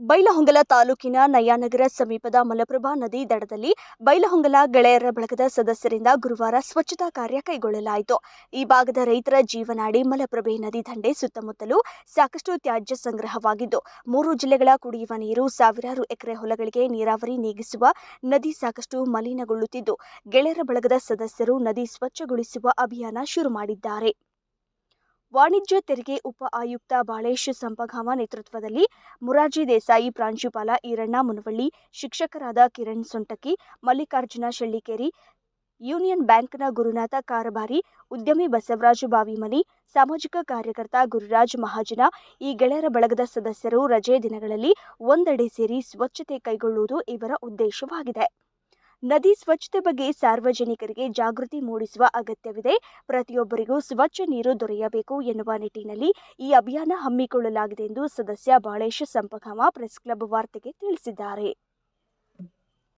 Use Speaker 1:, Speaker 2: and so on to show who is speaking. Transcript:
Speaker 1: ಬೈಲಹೊಂಗಲ ತಾಲೂಕಿನ ನಯಾನಗರ ಸಮೀಪದ ಮಲಪ್ರಭಾ ನದಿ ದಡದಲ್ಲಿ ಬೈಲಹೊಂಗಲ ಗೆಳೆಯರ ಬಳಗದ ಸದಸ್ಯರಿಂದ ಗುರುವಾರ ಸ್ವಚ್ಛತಾ ಕಾರ್ಯ ಕೈಗೊಳ್ಳಲಾಯಿತು. ಈ ಭಾಗದ ರೈತರ ಜೀವನಾಡಿ ಮಲಪ್ರಭೆ ನದಿ ದಂಡೆ ಸುತ್ತಮುತ್ತಲೂ ಸಾಕಷ್ಟು ತ್ಯಾಜ್ಯ ಸಂಗ್ರಹವಾಗಿದ್ದು, ಮೂರು ಜಿಲ್ಲೆಗಳ ಕುಡಿಯುವ ನೀರು, ಸಾವಿರಾರು ಎಕರೆ ಹೊಲಗಳಿಗೆ ನೀರಾವರಿ ನೀಗಿಸುವ ನದಿ ಸಾಕಷ್ಟು ಮಲಿನಗೊಳ್ಳುತ್ತಿದ್ದು, ಗೆಳೆಯರ ಬಳಗದ ಸದಸ್ಯರು ನದಿ ಸ್ವಚ್ಛಗೊಳಿಸುವ ಅಭಿಯಾನ ಶುರು ಮಾಡಿದ್ದಾರೆ. ವಾಣಿಜ್ಯ ತೆರಿಗೆ ಉಪ ಆಯುಕ್ತ ಬಾಳೇಶ್ ಸಂಪಘಾಮ ನೇತೃತ್ವದಲ್ಲಿ ಮುರಾರ್ಜಿ ದೇಸಾಯಿ, ಪ್ರಾಂಶುಪಾಲ ಈರಣ್ಣ ಮುನವಳ್ಳಿ, ಶಿಕ್ಷಕರಾದ ಕಿರಣ್ ಸೊಂಟಕಿ ಮಲ್ಲಿಕಾರ್ಜುನ ಶಳ್ಳಿಕೇರಿ, ಯೂನಿಯನ್ ಬ್ಯಾಂಕ್ನ ಗುರುನಾಥ ಕಾರಬಾರಿ, ಉದ್ಯಮಿ ಬಸವರಾಜ ಬಾವಿಮನಿ, ಸಾಮಾಜಿಕ ಕಾರ್ಯಕರ್ತ ಗುರುರಾಜ್ ಮಹಾಜನ, ಈ ಗೆಳೆಯರ ಬಳಗದ ಸದಸ್ಯರು ರಜೆ ದಿನಗಳಲ್ಲಿ ಒಂದೆಡೆ ಸೇರಿ ಸ್ವಚ್ಛತೆ ಕೈಗೊಳ್ಳುವುದು ಇವರ ಉದ್ದೇಶವಾಗಿದೆ. ನದಿ ಸ್ವಚ್ಛತೆ ಬಗ್ಗೆ ಸಾರ್ವಜನಿಕರಿಗೆ ಜಾಗೃತಿ ಮೂಡಿಸುವ ಅಗತ್ಯವಿದೆ. ಪ್ರತಿಯೊಬ್ಬರಿಗೂ ಸ್ವಚ್ಛ ನೀರು ದೊರೆಯಬೇಕು ಎನ್ನುವ ನಿಟ್ಟಿನಲ್ಲಿ ಈ ಅಭಿಯಾನ ಹಮ್ಮಿಕೊಳ್ಳಲಾಗಿದೆ ಎಂದು ಸದಸ್ಯ ಬಾಳೇಶ್ ಸಂಪಗಾಮ ಪ್ರೆಸ್ ಕ್ಲಬ್ ವಾರ್ತೆಗೆ ತಿಳಿಸಿದ್ದಾರೆ.